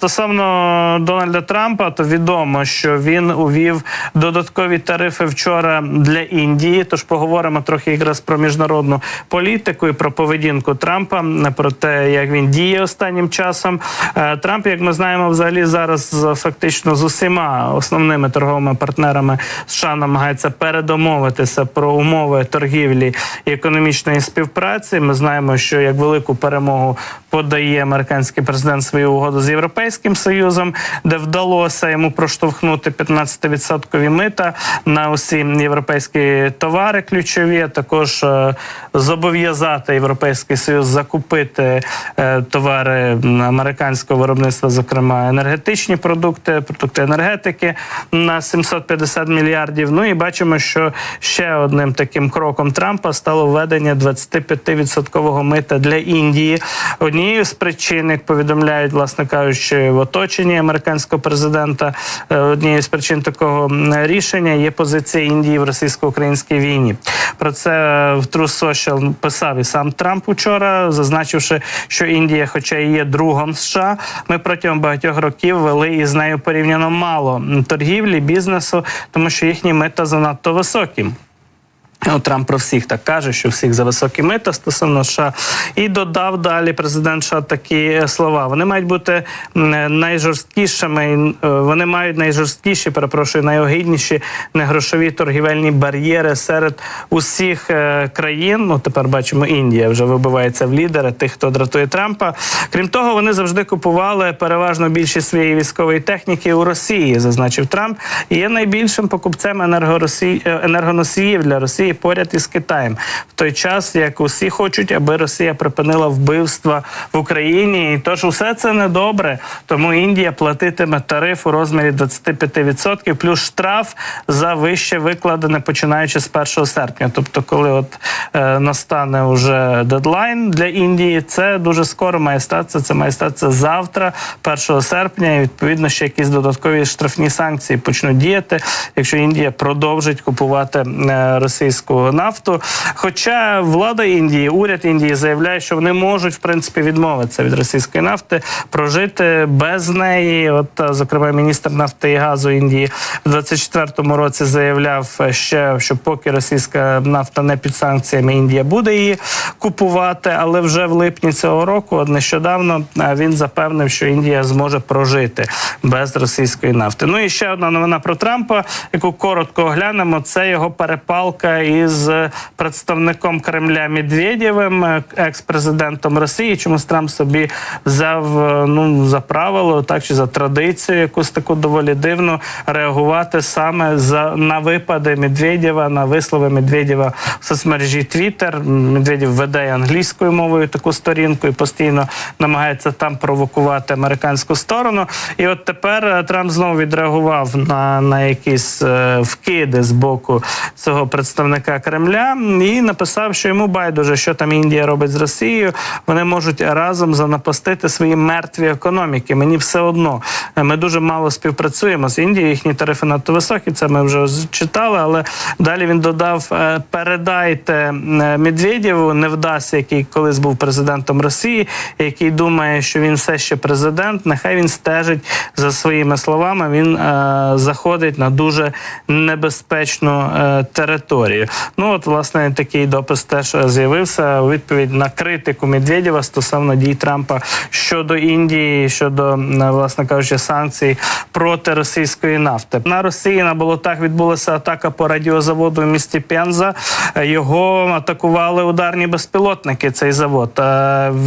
Стосовно Дональда Трампа, то відомо, що він увів додаткові тарифи вчора для Індії. Тож поговоримо трохи якраз про міжнародну політику і про поведінку Трампа, про те, як він діє останнім часом. Е, Трамп, як ми знаємо, взагалі зараз фактично з усіма основними торговими партнерами США намагається передомовитися про умови торгівлі і економічної співпраці. Ми знаємо, що як велику перемогу подає американський президент свою угоду з європейським союзом, де вдалося йому проштовхнути 15% мита на усі європейські товари ключові. а Також е, зобов'язати європейський союз закупити е, товари американського виробництва, зокрема енергетичні продукти, продукти енергетики на 750 мільярдів. Ну і бачимо, що ще одним таким кроком Трампа стало введення 25% мита для Індії. Однією з причин, як повідомляють, власне кажучи, в оточенні американського президента, е, однією з причин такого рішення є позиція Індії в російсько-українській війні. Про це е, в True Social писав і сам Трамп учора, зазначивши, що Індія, хоча і є другом США, ми протягом багатьох років вели із нею порівняно мало торгівлі, бізнесу, тому що їхні мита занадто високі. Ну, Трамп про всіх так каже, що всіх за високі мита стосовно США. І додав далі президент США такі слова. Вони мають бути найжорсткішими, е, вони мають найжорсткіші, перепрошую, найогидніші негрошові торгівельні бар'єри серед усіх е, країн. Ну тепер бачимо, Індія вже вибивається в лідери тих, хто дратує Трампа. Крім того, вони завжди купували переважно більшість своєї військової техніки у Росії, зазначив Трамп. І є найбільшим покупцем е, енергоносіїв для Росії поряд із Китаєм. В той час, як усі хочуть, аби Росія припинила вбивства в Україні. І тож усе це недобре. Тому Індія платитиме тариф у розмірі 25% плюс штраф за вище викладене починаючи з 1 серпня. Тобто, коли от е, настане уже дедлайн для Індії, це дуже скоро має статися. Це має статися завтра, 1 серпня. І відповідно ще якісь додаткові штрафні санкції почнуть діяти, якщо Індія продовжить купувати е, російську нафту. Хоча влада Індії, уряд Індії заявляє, що вони можуть в принципі відмовитися від російської нафти, прожити без неї. От е, зокрема, міністр нафти і газу Індії в 24-му році заявляв ще, що поки російська нафта не під санкціями, Індія буде її купувати. Але вже в липні цього року, от нещодавно, е, він запевнив, що Індія зможе прожити без російської нафти. Ну і ще одна новина про Трампа, яку коротко оглянемо. Це його перепалка із представником Кремля Медведєвим, е, екс-президентом Росії. Чомусь Трамп собі взяв е, ну за правило, так чи за традицію, якусь таку доволі дивну реагувати саме за на випади Медведєва, на вислови Медведєва в соцмережі Twitter. Медведєв веде англійською мовою таку сторінку і постійно намагається там провокувати американську сторону. І от тепер е, Трамп знову відреагував на, на якісь вкиди з боку цього представника Кремля і написав, що йому байдуже, що там Індія робить з Росією. Вони можуть разом занапастити свої мертві економіки. Мені все одно. Е, Ми дуже мало співпрацюємо з Індією. Їхні тарифи надто високі. Це ми вже читали. Але далі він додав: е, передайте е, Медведєву, не вдасться, який колись був президентом Росії, який думає, що він все ще президент. Нехай він стежить за своїми словами. Він е, заходить на дуже небезпечну е, територію. Ну от власне такий допис теж е, з'явився у відповідь на критику Медведєва стосовно дій Трампа щодо Індії, щодо е, власне кажучи, санкцій проти російської нафти. На Росії на болотах відбулася атака по радіозаводу в місті Пенза. Е, Його атакували ударні безпілотники. Цей завод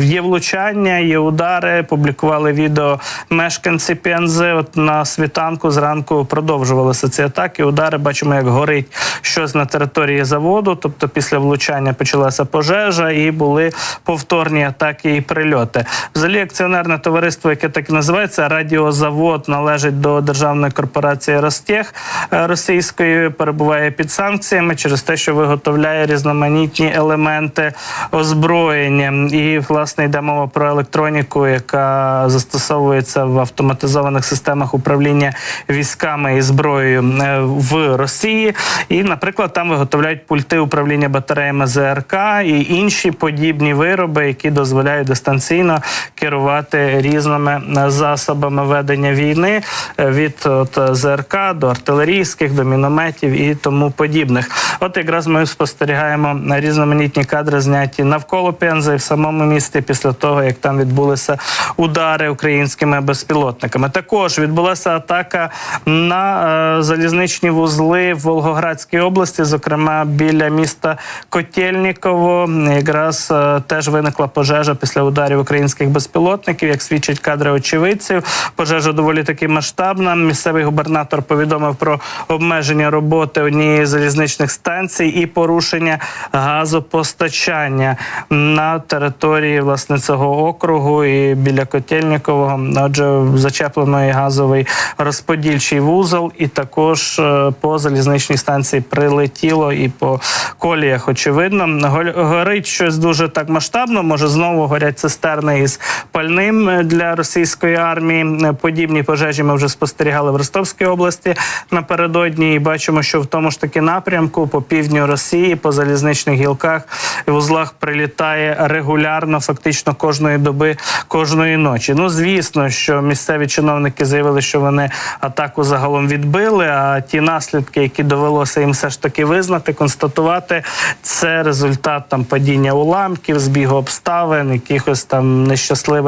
є влучання, є удари. Публікували відео мешканці Пензи. От на світанку зранку продовжувалися ці атаки. Удари бачимо, як горить щось на території заводу. Тобто, після влучання почалася пожежа і були повторні атаки і прильоти. Взагалі, акціонерне товариство, яке так і називається Радіозавод, належить до державної корпорації Ростех е, російської, перебуває під санкціями через те, що виготовляє різноманітні елементи озброєння. І власне йде мова про електроніку, яка застосовується в автоматизованих системах управління військами і зброєю е, в Росії. І, наприклад, там виготовляють пульти управління батареями ЗРК і інші подібні вироби, які дозволяють дистанційно керувати різними е, засобами ведення війни е, від от, е, ЗРК до артилерійських, до мінометів і тому подібних. От якраз ми спостерігаємо різноманітні кадри, зняті навколо Пензи і в самому місті після того, як там відбулися удари українськими безпілотниками. Також відбулася атака на е, залізничні вузли в Волгоградській області, зокрема біля міста Котельніково. Якраз е, теж виникла пожежа після ударів українських безпілотників. Як свідчать кадри очевидців, пожежа доволі таки масштабна. Місцевий губернатор повідомив про обмеження роботи однієї залізничних станцій і порушення газопостачання на території власне цього округу і біля Котельнікового. Отже, зачеплено і газовий розподільчий вузол, і також е, по залізничній станції прилетіло і по коліях. Очевидно, горить щось дуже так масштабно. Може знову горять цистерни із пальним е, для російської армії. Е, Подібні пожежі ми вже спостерігали в Ростовській області напередодні. І бачимо, що в тому ж таки напрямку по півдню Росії, по залізничних гілках і вузлах прилітає регулярно, фактично кожної доби, кожної ночі. Ну звісно, що місцеві чиновники заявили, що вони атаку загалом відбили. А ті наслідки, які довелося їм все ж таки визнати, констатувати, це результат там падіння уламків, збігу обставин, якихось там нещасливих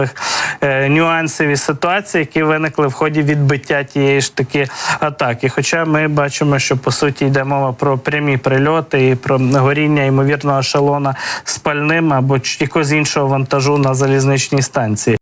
е, нюансів і ситуацій, які виникли в ході відбиття тієї ж таки атаки. Хоча ми бачимо, що по суті йде мова про прямі прильоти і про горіння ймовірного ешелона з пальним або якогось іншого вантажу на залізничній станції.